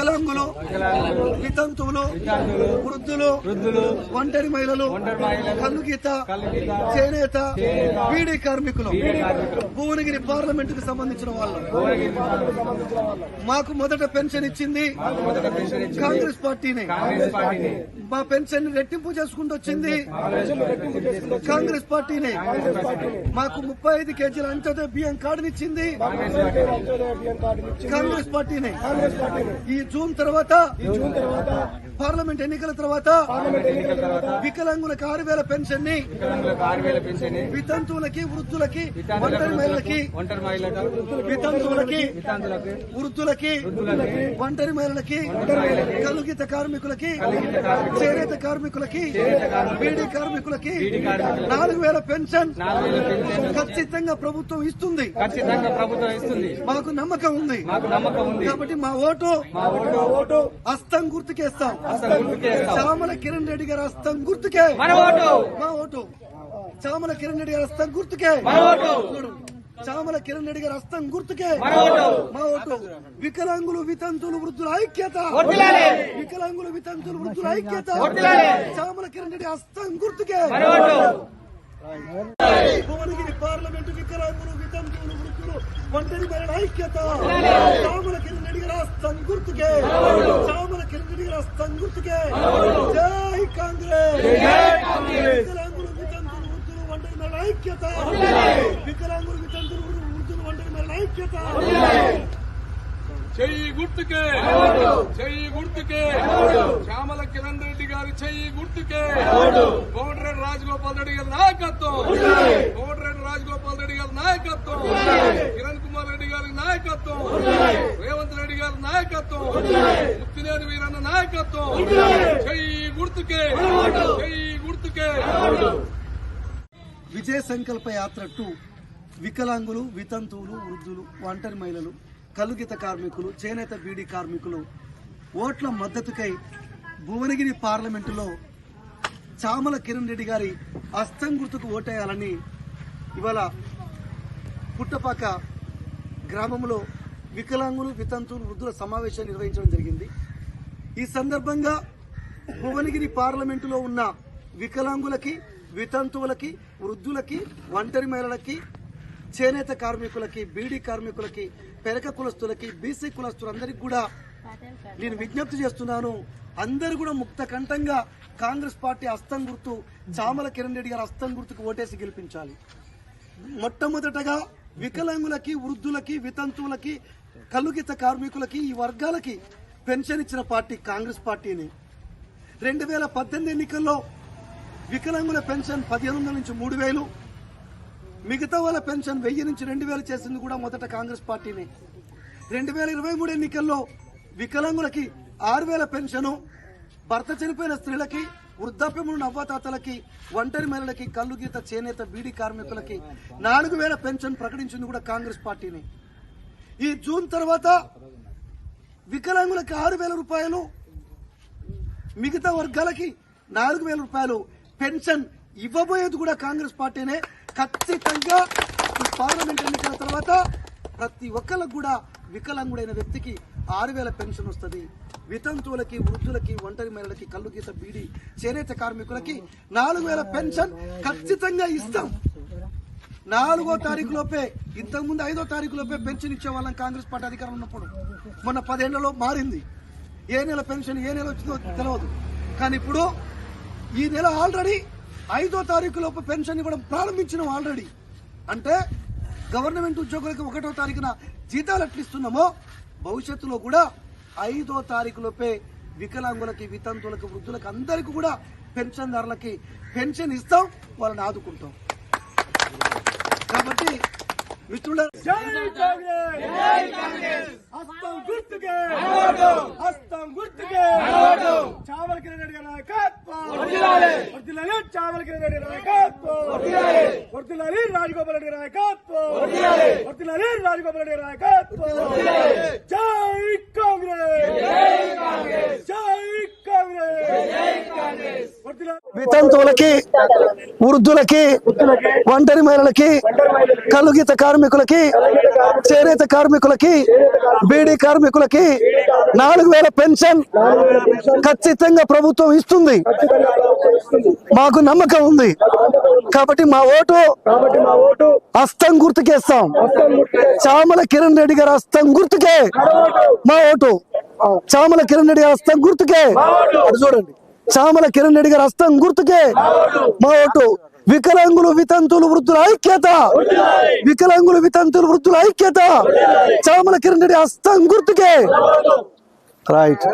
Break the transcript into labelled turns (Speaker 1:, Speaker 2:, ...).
Speaker 1: వికలాంగులు వితంతువులు వృద్ధులు ఒంటరి మహిళలు కళ్ళు గీత చేనేత బీడీ కార్మికులు. భువనగిరి పార్లమెంట్కు సంబంధించిన వాళ్ళు. మాకు మొదట పెన్షన్ ఇచ్చింది కాంగ్రెస్ పార్టీని. మా పెన్షన్ రెట్టింపు చేసుకుంటూ వచ్చింది. కాంగ్రెస్ పార్టీని. మాకు ముప్పై ఐదు కేజీల అంత్యోదయ బియ్యం కార్డునిచ్చింది. కాంగ్రెస్ పార్టీని. ఈ జూన్ తర్వాత పార్లమెంట్ ఎన్నికల తర్వాత వికలాంగులకు ఆరు వేల పెన్షన్ని వితంతువులకి వృద్ధులకి ఒంటరి మహిళలకి వితంతువులకి
Speaker 2: వితంతులకు
Speaker 1: వృద్ధులకి ఒంటరి మహిళలకి కలుగిత కార్మికులకి చేనేత కార్మికులకి బీడీ కార్మికులకి నాలుగు వేల పెన్షన్ ఖచ్చితంగా ప్రభుత్వం ఇస్తుంది. మాకు నమ్మకం ఉంది. కాబట్టి మా ఓటు
Speaker 2: ఓటు.
Speaker 1: హస్తం గుర్తుకేస్తాం. చామల కిరణ్ రెడ్డి గారి హస్తం గుర్తుకే. మా ఓటు. చామల కిరణ్ రెడ్డి గారి హస్తం గుర్తుకే. చామల కిరణ్ రెడ్డి గారి హస్తం గుర్తుకే. మా ఓటు. వికలాంగులు వితంతులు వృద్ధుల ఐక్యత. వికలాంగులు వితంతులు వృద్ధుల ఐక్యత. చామల కిరణ్ రెడ్డి హస్తం గుర్తుకే.
Speaker 2: మన ఓటు
Speaker 1: భువనగిరి పార్లమెంటు వికలాంగులు వితంతువులు వృద్ధులు ఒంటరి మరణ ఐక్యత. చామల కిరణ్ రెడ్డి గారి హస్తం గుర్తుకే చామల కిరణ్ రెడ్డి గారి హస్తం గుర్తుకే జై కాంగ్రెస్. వికలాంగులు వితంతులు వృద్ధులు ఒంటరి.
Speaker 3: చెయ్యి గుర్తుకే. చెయ్యి గుర్తుకే. శ్యామల కిరణ్ రెడ్డి గారి చెయ్యి గుర్తుకే. కోమటిరెడ్డి రాజగోపాల్ రెడ్డి గారి నాయకత్వం. కోమటిరెడ్డి రాజగోపాల్ రెడ్డి గారి నాయకత్వం. కిరణ్ కుమార్ రెడ్డి గారి నాయకత్వం. రేవంత్ రెడ్డి గారి నాయకత్వం. ముత్తినేని వీరన్న నాయకత్వం. చెయ్యి గుర్తుకే. చెయ్యి గుర్తుకే.
Speaker 1: విజయ సంకల్ప యాత్ర టూ. వికలాంగులు వితంతువులు వృద్ధులు ఒంటరి మహిళలు. కలుగిత కార్మికులు చేనేత బీడీ కార్మికులు ఓట్ల మద్దతుకై భువనగిరి పార్లమెంటులో చామల కిరణ్ రెడ్డి గారి అస్తం గుర్తుకు ఓటేయాలని ఇవాళ పుట్టపాక గ్రామంలో వికలాంగులు వితంతువులు వృద్ధుల సమావేశం నిర్వహించడం జరిగింది. ఈ సందర్భంగా భువనగిరి పార్లమెంటులో ఉన్న వికలాంగులకి వితంతువులకి వృద్ధులకి ఒంటరి మహిళలకి చేనేత కార్మికులకి బీడీ కార్మికులకి పెరక కులస్తులకి బీసీ కులస్తులందరికీ కూడా నేను విజ్ఞప్తి చేస్తున్నాను. అందరూ కూడా ముక్త కంఠంగా కాంగ్రెస్ పార్టీ హస్తం గుర్తు చామల కిరణ్ రెడ్డి గారి హస్తం గుర్తుకు ఓటేసి గెలిపించాలి. మొట్టమొదటగా వికలాంగులకి వృద్ధులకి వితంతువులకి కలుగిత కార్మికులకి ఈ వర్గాలకి పెన్షన్ ఇచ్చిన పార్టీ కాంగ్రెస్ పార్టీని. రెండు వేల పద్దెనిమిది ఎన్నికల్లో వికలాంగుల పెన్షన్ పదిహేను వందల నుంచి మూడు వేలు మిగతా వాళ్ళ పెన్షన్ వెయ్యి నుంచి రెండు వేలు చేసింది కూడా మొదట కాంగ్రెస్ పార్టీని. రెండు వేల ఇరవై మూడు ఎన్నికల్లో వికలాంగులకి ఆరు వేల పెన్షను భర్త చనిపోయిన స్త్రీలకి వృద్ధాప్యములు నవ్వాతాతలకి ఒంటరి మహిళలకి కళ్ళు గీత చేనేత బీడీ కార్మికులకి నాలుగు వేల పెన్షన్ ప్రకటించింది కూడా కాంగ్రెస్ పార్టీని. ఈ జూన్ తర్వాత వికలాంగులకి ఆరు వేల రూపాయలు మిగతా వర్గాలకి నాలుగు వేల రూపాయలు పెన్షన్ ఇవ్వబోయేది కూడా కాంగ్రెస్ పార్టీనే. ఖచ్చితంగా ఈ పార్లమెంట్ ఎన్నికల తర్వాత ప్రతి ఒక్కరికి కూడా వికలాంగుడైన వ్యక్తికి ఆరు వేల పెన్షన్ వస్తుంది. వితంతువులకి వృద్ధులకి ఒంటరి మహిళలకి కళ్ళు గీత బీడి చేనేత కార్మికులకి నాలుగు వేల పెన్షన్ ఖచ్చితంగా ఇస్తాం. నాలుగో తారీఖు లోపే ఇంతకుముందు ఐదో తారీఖు లోపే పెన్షన్ ఇచ్చే వాళ్ళం కాంగ్రెస్ పార్టీ అధికారం ఉన్నప్పుడు. మొన్న పదేళ్ళలో మారింది. ఏ నెల పెన్షన్ ఏ నెల వచ్చిందో తెలియదు కానీ ఇప్పుడు ఈ నెల ఆల్రెడీ ఐదో తారీఖు లోపు పెన్షన్ ఇవ్వడం ప్రారంభించినాం ఆల్రెడీ. అంటే గవర్నమెంట్ ఉద్యోగులకు ఒకటో తారీఖున జీతాలు ఎట్లా ఇస్తున్నామో భవిష్యత్తులో కూడా ఐదో తారీఖు లోపే వికలాంగులకి వితంతువులకు వృద్ధులకు అందరికీ కూడా పెన్షన్దారులకి పెన్షన్ ఇస్తాం వాళ్ళని ఆదుకుంటాం. కాబట్టి మిత్రుల
Speaker 4: హస్తం గుర్తుకే హస్తం గుర్తుకే చావల కిరణ్ రెడ్డి గారి నాయకత్వం వర్ధిల్లాలి చావల కిరణ్ రెడ్డి గారి నాయకత్వం వర్ధిల్లాలి రాజగోపాల్ రెడ్డి గారి నాయకత్వం వర్ధిల్లాలి రాజగోపాల్ రెడ్డి నాయకత్వం! జై కాంగ్రెస్!
Speaker 1: వితంతువులకి వృద్ధులకి ఒంటరి మహిళలకి కలుగిత కార్మికులకి చేనేత కార్మికులకి బీడీ కార్మికులకి నాలుగు వేల పెన్షన్ ఖచ్చితంగా ప్రభుత్వం ఇస్తుంది. మాకు నమ్మకం ఉంది. కాబట్టి మా ఓటు హస్తం గుర్తుకేస్తాం. చామల కిరణ్ రెడ్డి గారి హస్తం గుర్తుకే మా ఓటు. చామల కిరణ్ రెడ్డి హస్తం గుర్తుకే. చూడండి. చామల కిరణ్ రెడ్డి గారి హస్తం గుర్తుకే. మా ఓటు. వికలాంగులు వితంతులు వృద్ధుల ఐక్యత. వికలాంగులు వితంతులు వృద్ధుల ఐక్యత. చామల కిరణ్ రెడ్డి హస్తం గుర్తుకే. రైట్